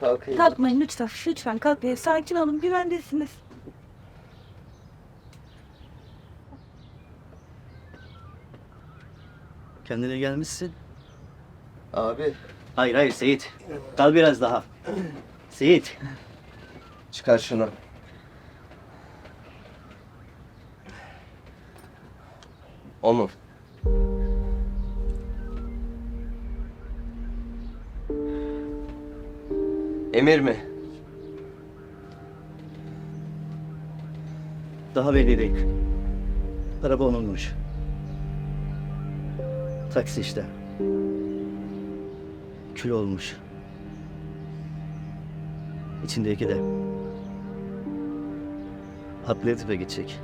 Kalkayım. Kalkmayın lütfen. Lütfen kalkmayın. Sakin olun. Güvendesiniz. Kendine gelmişsin. Abi Hayır hayır Seyit. Kal biraz daha. Seyit. çıkar şunu. O Emir mi? Daha belli değil. Araba onunmuş. Taksi işte. Kül olmuş. İçindeki de. Atlı Yatıp'a gidecek.